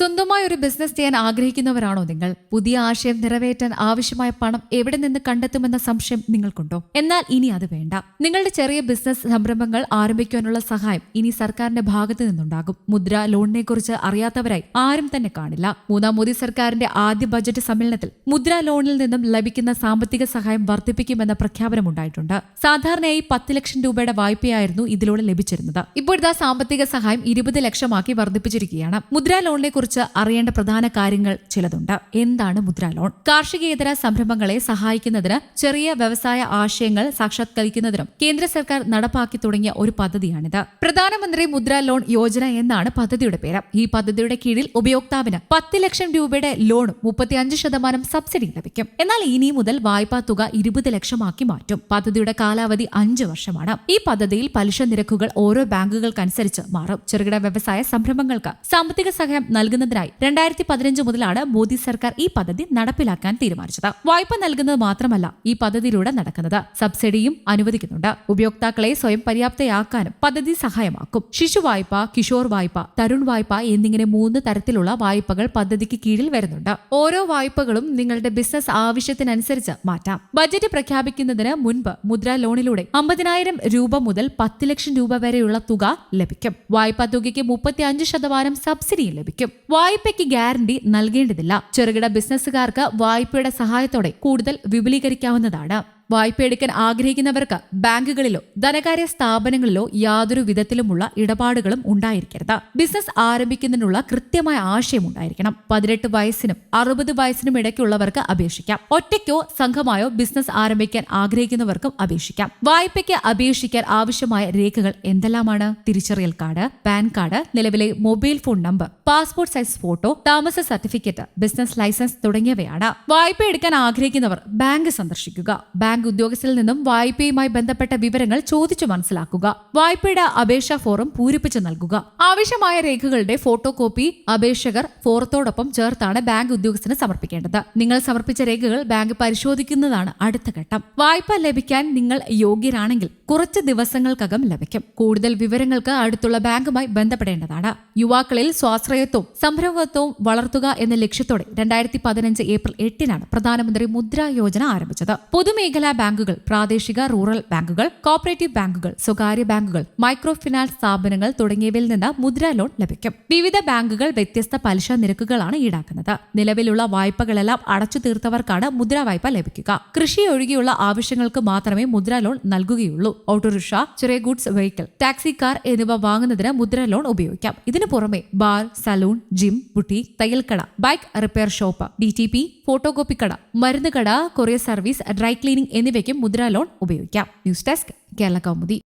സ്വന്തമായി ഒരു ബിസിനസ് ചെയ്യാൻ ആഗ്രഹിക്കുന്നവരാണോ നിങ്ങൾ? പുതിയ ആശയം നിറവേറ്റാൻ ആവശ്യമായ പണം എവിടെ നിന്ന് കണ്ടെത്തുമെന്ന സംശയം നിങ്ങൾക്കുണ്ടോ? എന്നാൽ ഇനി അത് വേണ്ട. നിങ്ങളുടെ ചെറിയ ബിസിനസ് സംരംഭങ്ങൾ ആരംഭിക്കാനുള്ള സഹായം ഇനി സർക്കാരിന്റെ ഭാഗത്തു നിന്നുണ്ടാകും. മുദ്ര ലോണിനെ കുറിച്ച് അറിയാത്തവരായി ആരും തന്നെ കാണില്ല. മൂന്നാം മോദി സർക്കാരിന്റെ ആദ്യ ബജറ്റ് സമ്മേളനത്തിൽ മുദ്ര ലോണിൽ നിന്നും ലഭിക്കുന്ന സാമ്പത്തിക സഹായം വർദ്ധിപ്പിക്കുമെന്ന പ്രഖ്യാപനമുണ്ടായിട്ടുണ്ട് സാധാരണയായി പത്ത് ലക്ഷം രൂപയുടെ വായ്പയായിരുന്നു ഇതിലൂടെ ലഭിച്ചിരുന്നത്. ഇപ്പോഴത്തെ സാമ്പത്തിക സഹായം ഇരുപത് ലക്ഷമാക്കി വർദ്ധിപ്പിച്ചിരിക്കുകയാണ്. മുദ്ര ലോണിനെ അറിയേണ്ട പ്രധാന കാര്യങ്ങൾ ചിലതുണ്ട്. എന്താണ് മുദ്ര ലോൺ? കാർഷികേതര സംരംഭങ്ങളെ സഹായിക്കുന്നതിന് ചെറിയ വ്യവസായ ആശയങ്ങൾ സാക്ഷാത്കരിക്കുന്നതിനും കേന്ദ്ര സർക്കാർ നടപ്പാക്കി തുടങ്ങിയ ഒരു പദ്ധതിയാണിത്. പ്രധാനമന്ത്രി മുദ്ര ലോൺ യോജന എന്നാണ് പദ്ധതിയുടെ പേര്. ഈ പദ്ധതിയുടെ കീഴിൽ ഉപയോക്താവിന് പത്ത് ലക്ഷം രൂപയുടെ ലോണും മുപ്പത്തിയഞ്ച് ശതമാനം സബ്സിഡി ലഭിക്കും. എന്നാൽ ഇനി മുതൽ വായ്പാ തുക ഇരുപത് ലക്ഷമാക്കി മാറ്റും. പദ്ധതിയുടെ കാലാവധി അഞ്ച് വർഷമാണ്. ഈ പദ്ധതിയിൽ പലിശ നിരക്കുകൾ ഓരോ ബാങ്കുകൾക്കനുസരിച്ച് മാറും. ചെറുകിട വ്യവസായ സംരംഭങ്ങൾക്ക് സാമ്പത്തിക സഹായം നൽകുന്നതിനായി രണ്ടായിരത്തി പതിനഞ്ച് മുതലാണ് മോദി സർക്കാർ ഈ പദ്ധതി നടപ്പിലാക്കാൻ തീരുമാനിച്ചത്. വായ്പ നൽകുന്നത് മാത്രമല്ല ഈ പദ്ധതിയിലൂടെ നടക്കുന്നത്. സബ്സിഡിയും അനുവദിക്കുന്നുണ്ട്. ഉപയോക്താക്കളെ സ്വയം പര്യാപ്തയാക്കാനും പദ്ധതി സഹായമാക്കും. ശിശു വായ്പ കിഷോർ വായ്പ തരുൺ വായ്പ എന്നിങ്ങനെ മൂന്ന് തരത്തിലുള്ള വായ്പകൾ പദ്ധതിക്ക് കീഴിൽ വരുന്നുണ്ട്. ഓരോ വായ്പകളും നിങ്ങളുടെ ബിസിനസ് ആവശ്യത്തിനനുസരിച്ച് മാറ്റാം. ബജറ്റ് പ്രഖ്യാപിക്കുന്നതിന് മുൻപ് മുദ്ര ലോണിലൂടെ അമ്പതിനായിരം രൂപ മുതൽ പത്ത് ലക്ഷം രൂപ വരെയുള്ള തുക ലഭിക്കും. വായ്പാ തുകയ്ക്ക് മുപ്പത്തി അഞ്ച് ശതമാനം സബ്സിഡിയും ലഭിക്കും. വായ്പയ്ക്ക് ഗ്യാരണ്ടി നൽകേണ്ടതില്ല. ചെറുകിട ബിസിനസ്സുകാർക്ക് വായ്പയുടെ സഹായത്തോടെ കൂടുതൽ വിപുലീകരിക്കാവുന്നതാണ്. വായ്പ എടുക്കാൻ ആഗ്രഹിക്കുന്നവർക്ക് ബാങ്കുകളിലോ ധനകാര്യ സ്ഥാപനങ്ങളിലോ യാതൊരു വിധത്തിലുമുള്ള ഇടപാടുകളും ഉണ്ടായിരിക്കരുത്. ബിസിനസ് ആരംഭിക്കുന്നതിനുള്ള കൃത്യമായ ആശയം ഉണ്ടായിരിക്കണം. പതിനെട്ട് വയസ്സിനും അറുപത് വയസ്സിനും ഇടയ്ക്കുള്ളവർക്ക് അപേക്ഷിക്കാം. ഒറ്റയ്ക്കോ സംഘമായോ ബിസിനസ് ആരംഭിക്കാൻ ആഗ്രഹിക്കുന്നവർക്കും അപേക്ഷിക്കാം. വായ്പയ്ക്ക് അപേക്ഷിക്കാൻ ആവശ്യമായ രേഖകൾ എന്തെല്ലാമാണ്? തിരിച്ചറിയൽ കാർഡ് പാൻ കാർഡ് നിലവിലെ mobile phone number passport size photo താമസ സർട്ടിഫിക്കറ്റ് ബിസിനസ് ലൈസൻസ് തുടങ്ങിയവയാണ്. വായ്പ എടുക്കാൻ ആഗ്രഹിക്കുന്നവർ ബാങ്ക് സന്ദർശിക്കുക. ബാങ്ക് ഉദ്യോഗസ്ഥരിൽ നിന്നും വായ്പയുമായി ബന്ധപ്പെട്ട വിവരങ്ങൾ ചോദിച്ചു മനസ്സിലാക്കുക. വായ്പയുടെ അപേക്ഷാ ഫോറം പൂരിപ്പിച്ചു നൽകുക. ആവശ്യമായ രേഖകളുടെ ഫോട്ടോ കോപ്പി അപേക്ഷകർ ഫോറത്തോടൊപ്പം ചേർത്താണ് ബാങ്ക് ഉദ്യോഗസ്ഥന് സമർപ്പിക്കേണ്ടത്. നിങ്ങൾ സമർപ്പിച്ച രേഖകൾ ബാങ്ക് പരിശോധിക്കുന്നതാണ് അടുത്ത ഘട്ടം. വായ്പ ലഭിക്കാൻ നിങ്ങൾ യോഗ്യരാണെങ്കിൽ കുറച്ച് ദിവസങ്ങൾക്കകം ലഭിക്കും. കൂടുതൽ വിവരങ്ങൾക്ക് അടുത്തുള്ള ബാങ്കുമായി ബന്ധപ്പെടേണ്ടതാണ്. യുവാക്കളിൽ സ്വാശ്രയത്വവും സംരംഭത്വവും വളർത്തുക എന്ന ലക്ഷ്യത്തോടെ രണ്ടായിരത്തി പതിനഞ്ച് ഏപ്രിൽ എട്ടിനാണ് പ്രധാനമന്ത്രി മുദ്ര യോജന ആരംഭിച്ചത്. പൊതുമേഖലാ ബാങ്കുകൾ പ്രാദേശിക റൂറൽ ബാങ്കുകൾ കോപ്പറേറ്റീവ് ബാങ്കുകൾ സ്വകാര്യ ബാങ്കുകൾ മൈക്രോ ഫിനാൻസ് സ്ഥാപനങ്ങൾ തുടങ്ങിയവയിൽ നിന്ന് മുദ്ര ലോൺ ലഭിക്കും. വിവിധ ബാങ്കുകൾ വ്യത്യസ്ത പലിശ നിരക്കുകളാണ് ഈടാക്കുന്നത്. നിലവിലുള്ള വായ്പകളെല്ലാം അടച്ചു തീർത്തവർക്കാണ് മുദ്രാ വായ്പ ലഭിക്കുക. കൃഷി ഒഴികെയുള്ള ആവശ്യങ്ങൾക്ക് മാത്രമേ മുദ്രാ ലോൺ നൽകുകയുള്ളൂ. ഓട്ടോറിക്ഷ ചെറിയ ഗുഡ്സ് വെഹിക്കിൾ ടാക്സി കാർ എന്നിവ വാങ്ങുന്നതിന് മുദ്രാ ലോൺ ഉപയോഗിക്കാം. ഇതിനു പുറമെ bar salon gym boutique തയ്യൽക്കട bike repair shop D T P photocopy കട മരുന്ന് കട കൊറിയർ സർവീസ് ഡ്രൈ ക്ലീനിംഗ് എന്നിവയ്ക്കും മുദ്രാ ലോൺ ഉപയോഗിക്കാം. News desk Kerala Kaumudi.